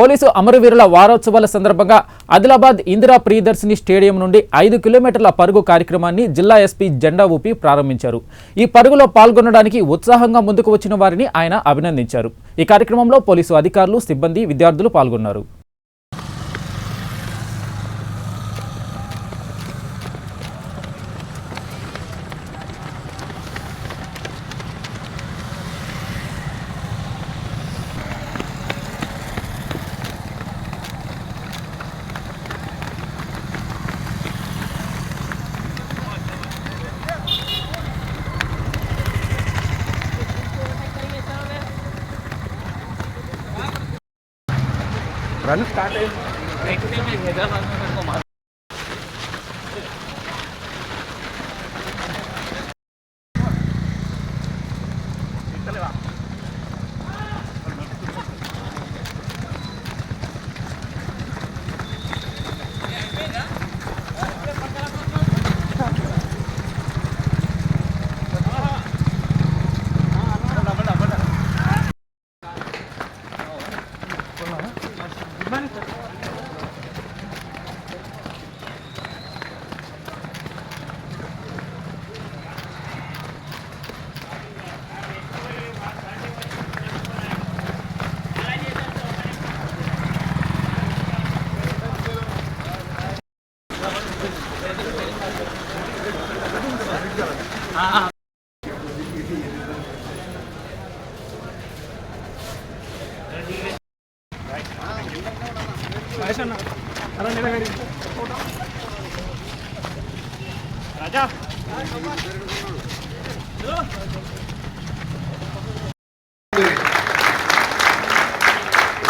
Police అమరవీరుల వారోత్సవాల సందర్భంగా ఆదిలాబాద్ ఇందిరా ప్రియదర్శిని స్టేడియం నుండి ఐదు కిలోమీటర్ల పరుగు కార్యక్రమాన్ని జిల్లా ఎస్పీ జెండా ఊపి ప్రారంభించారు. ఈ పరుగులో పాల్గొనడానికి ఉత్సాహంగా ముందుకు వచ్చిన వారిని ఆయన అభినందించారు. ఈ కార్యక్రమంలో పోలీసు అధికారులు సిబ్బంది విద్యార్థులు పాల్గొన్నారు. రన్ స్టార్ట్ అయింది.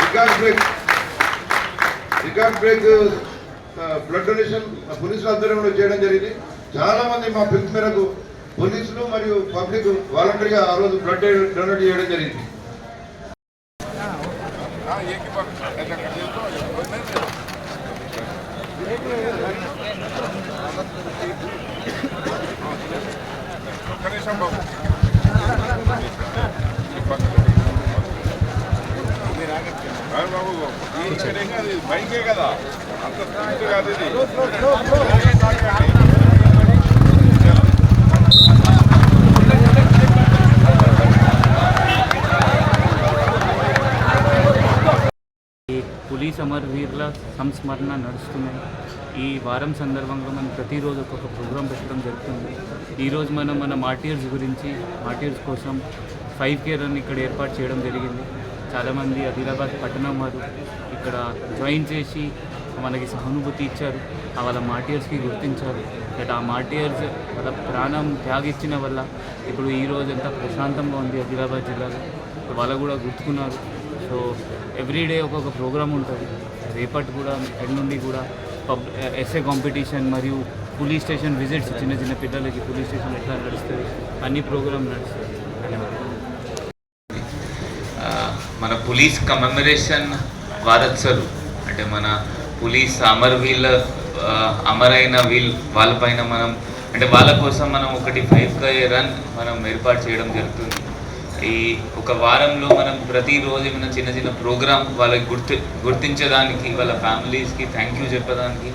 Record break record break blood donation పోలీసులు అందరూ కూడా చేయడం జరిగింది. చాలా మంది మా పిలుపు మేరకు పోలీసులు మరియు పబ్లిక్ వాలంటరీగా ఆ రోజు బ్లడ్ డొనేట్ చేయడం జరిగింది బాబు ఈ బైకే కదా అంత కాదు ఇది పోలీస్ అమరవీరుల సంస్మరణ నడుస్తున్నాయి. ఈ వారం సందర్భంగా మనం ప్రతిరోజు ఒక్కొక్క ప్రోగ్రాం పెట్టడం జరుగుతుంది. ఈరోజు మనం మన మార్టియర్స్ గురించి మార్టియర్స్ కోసం ఫైవ్ కేర్ రన్ ఇక్కడ ఏర్పాటు చేయడం జరిగింది. చాలామంది ఆదిలాబాద్ పట్టణం వారు ఇక్కడ జాయిన్ చేసి మనకి సహానుభూతి ఇచ్చారు. ఆ వాళ్ళ మార్టియర్స్కి గుర్తించారు. దట్ ఆ మార్టియర్స్ వాళ్ళ ప్రాణం త్యాగిచ్చిన వల్ల ఇప్పుడు ఈ రోజు ఎంత ప్రశాంతంగా ఉంది ఆదిలాబాద్ జిల్లాలో. వాళ్ళు కూడా గుర్తుకున్నారు. సో ఎవ్రీడే ఒక్కొక్క ప్రోగ్రామ్ ఉంటుంది. రేపటి కూడా ఎల్లుండి కూడా ఎస్ఏ కాంపిటీషన్ మరియు పోలీస్ స్టేషన్ విజిట్స్ చిన్న చిన్న పిల్లలకి పోలీస్ స్టేషన్ ఎట్లా నడుస్తుంది అన్ని ప్రోగ్రామ్ నడుస్తుంది మన పోలీస్ కమెమరేషన్ వారోత్సవాలు అంటే మన పోలీస్ అమర్ వీళ్ళ అమరైన వీల్ వాళ్ళపైన మనం అంటే వాళ్ళ కోసం మనం ఒకటి ఫైవ్ కే రన్ మనం ఏర్పాటు చేయడం జరుగుతుంది. ఈ ఒక వారంలో మనం ప్రతిరోజు ఏమైనా చిన్న చిన్న ప్రోగ్రామ్ వాళ్ళకి గుర్తు గుర్తించడానికి వాళ్ళ ఫ్యామిలీస్కి థ్యాంక్ యూ చెప్పడానికి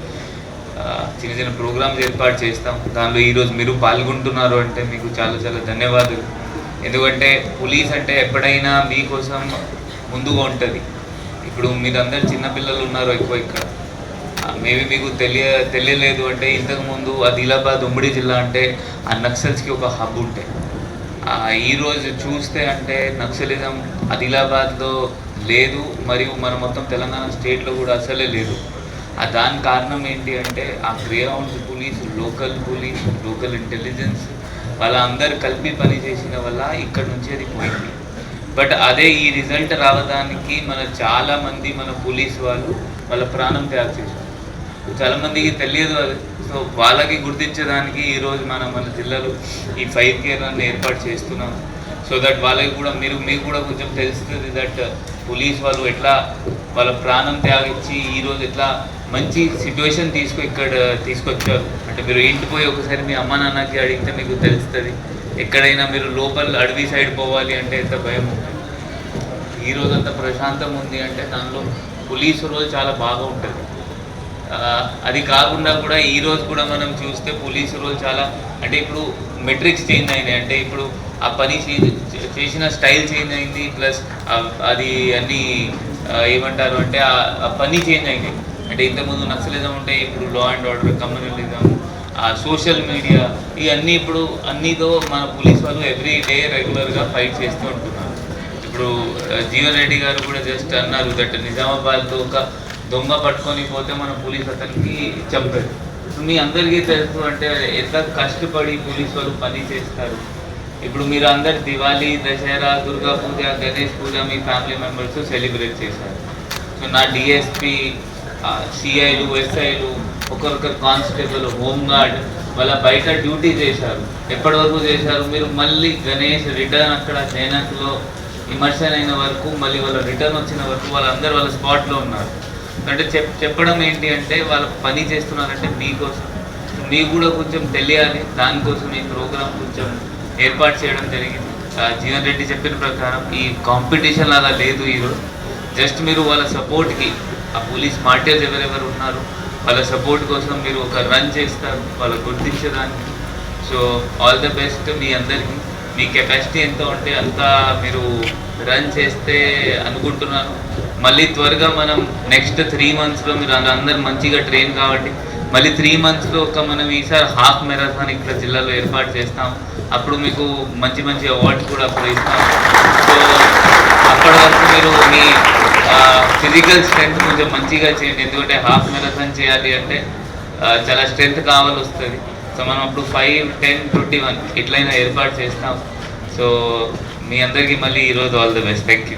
చిన్న చిన్న ప్రోగ్రామ్స్ ఏర్పాటు చేస్తాం. దానిలో ఈరోజు మీరు పాల్గొంటున్నారు అంటే మీకు చాలా చాలా ధన్యవాదాలు. ఎందుకంటే పోలీస్ అంటే ఎప్పుడైనా మీకోసం ముందుగా ఉంటుంది. ఇప్పుడు మీరందరు చిన్నపిల్లలు ఉన్నారు ఎక్కువ ఇక్కడ. మేబీ మీకు తెలియ తెలియలేదు అంటే ఇంతకుముందు ఆదిలాబాద్ ఉమ్మడి జిల్లా అంటే ఆ నక్సల్స్కి ఒక హబ్ ఉంటే. ఈరోజు చూస్తే అంటే నక్సలిజం ఆదిలాబాద్లో లేదు మరియు మన మొత్తం తెలంగాణ స్టేట్లో కూడా అసలే లేదు. ఆ దాని కారణం ఏంటి అంటే ఆ greyhounds police local police local intelligence వాళ్ళందరూ కలిపి పని చేసిన వల్ల ఇక్కడ నుంచి అది పోయింది. బట్ అదే ఈ రిజల్ట్ రావడానికి మన చాలామంది మన పోలీస్ వాళ్ళు వాళ్ళ ప్రాణం త్యాగ చేశారు. చాలా మందికి తెలియదు అది. సో వాళ్ళకి గుర్తించడానికి ఈరోజు మనం మన జిల్లాలో ఈ ఫైవ్ కేర్ అన్ని ఏర్పాటు చేస్తున్నాం. సో దట్ వాళ్ళకి కూడా మీరు మీకు కూడా కొంచెం తెలుస్తుంది దట్ పోలీస్ వాళ్ళు ఎట్లా వాళ్ళ ప్రాణం త్యాగించి ఈరోజు ఎట్లా మంచి సిచ్యువేషన్ తీసుకు ఇక్కడ తీసుకొచ్చారు. అంటే మీరు ఇంటి పోయి ఒకసారి మీ అమ్మ నాన్నకి అడిగితే మీకు తెలుస్తుంది. ఎక్కడైనా మీరు లోపల అడవి సైడ్ పోవాలి అంటే ఎంత భయం ఉంటుంది. ఈ అంత ప్రశాంతం ఉంది అంటే దానిలో పోలీసు రోజు చాలా బాగా ఉంటుంది. అది కాకుండా కూడా ఈ రోజు కూడా మనం చూస్తే పోలీసు రోల్ చాలా అంటే ఇప్పుడు మెట్రిక్స్ చేంజ్ అయినాయి. అంటే ఇప్పుడు ఆ పని చేసిన స్టైల్ చేంజ్ అయింది ప్లస్ అది అన్ని ఏమంటారు అంటే ఆ- పని చేంజ్ అయింది అంటే ఇంతకుముందు నక్సలిజం ఉంటే ఇప్పుడు లా అండ్ ఆర్డర్ కమ్యూనలిజం ఆ సోషల్ మీడియా ఇవన్నీ ఇప్పుడు అన్నితో మన పోలీస్ వాళ్ళు ఎవ్రీ డే రెగ్యులర్గా ఫైట్ చేస్తూ ఉంటున్నారు. ఇప్పుడు జీవన్ రెడ్డి గారు కూడా జస్ట్ అన్నారు దట్ నిజామాబాద్తో ఒక దొంగ పట్టుకొని పోతే మన పోలీస్ అతనికి చంపారు సో మీ అందరికీ తెలుసు అంటే ఎంత కష్టపడి పోలీస్ వాళ్ళు పని చేస్తారు. ఇప్పుడు మీరు అందరు దివాళీ దసరా దుర్గా పూజ గణేష్ పూజ మీ ఫ్యామిలీ మెంబర్స్ సెలబ్రేట్ చేశారు. సో నా డిఎస్పి సిఐలు ఎస్ఐలు ఒకరొకరు కానిస్టేబుల్ హోంగార్డ్ వాళ్ళ బయట డ్యూటీ చేశారు. ఎప్పటి వరకు చేశారు? మీరు మళ్ళీ గణేష్ రిటర్న్ అక్కడ జైనక్లో ఇమర్షన్ అయిన వరకు మళ్ళీ వాళ్ళ రిటర్న్ వచ్చిన వరకు వాళ్ళందరూ వాళ్ళ స్పాట్లో ఉన్నారు. అంటే చెప్ చెప్పడం ఏంటి అంటే వాళ్ళు పని చేస్తున్నారంటే మీకోసం మీకు కూడా కొంచెం తెలియాలి దానికోసం ఈ ప్రోగ్రామ్ కొంచెం ఏర్పాటు చేయడం జరిగింది. ఆ, జీవన్ రెడ్డి చెప్పిన ప్రకారం ఈ కాంపిటీషన్ అలా లేదు ఈరోజు. జస్ట్ మీరు వాళ్ళ సపోర్ట్కి ఆ పోలీస్ మార్టీర్స్ ఎవరెవరు ఉన్నారు వాళ్ళ సపోర్ట్ కోసం మీరు ఒక రన్ చేస్తారు వాళ్ళ గుర్తించడానికి. సో ఆల్ ద బెస్ట్ మీ అందరికీ. మీ కెపాసిటీ ఎంత ఉంటే అంతా మీరు రన్ చేస్తే అనుకుంటున్నాను. మళ్ళీ త్వరగా మనం నెక్స్ట్ త్రీ మంత్స్లో మీరు అంద- అందరు మంచిగా ట్రైన్ కాబట్టి మళ్ళీ త్రీ మంత్స్లో ఒక మనం ఈసారి హాఫ్ మెరాథాన్ ఇక్కడ జిల్లాలో ఏర్పాటు చేస్తాం అప్పుడు మీకు మంచి మంచి అవార్డ్స్ కూడా అప్పుడు ఇస్తాం సో అప్పటి వరకు మీరు మీ ఫిజికల్ స్ట్రెంగ్త్ కొంచెం మంచిగా చేయండి. ఎందుకంటే హాఫ్ మెరాథాన్ చేయాలి అంటే చాలా స్ట్రెంగ్త్ కావాలి వస్తుంది సో మనం అప్పుడు ఫైవ్ టెన్ ట్వంటీ వన్ ఇట్లయినా ఏర్పాటు చేస్తాం సో మీ అందరికీ మళ్ళీ ఈరోజు all the best thank you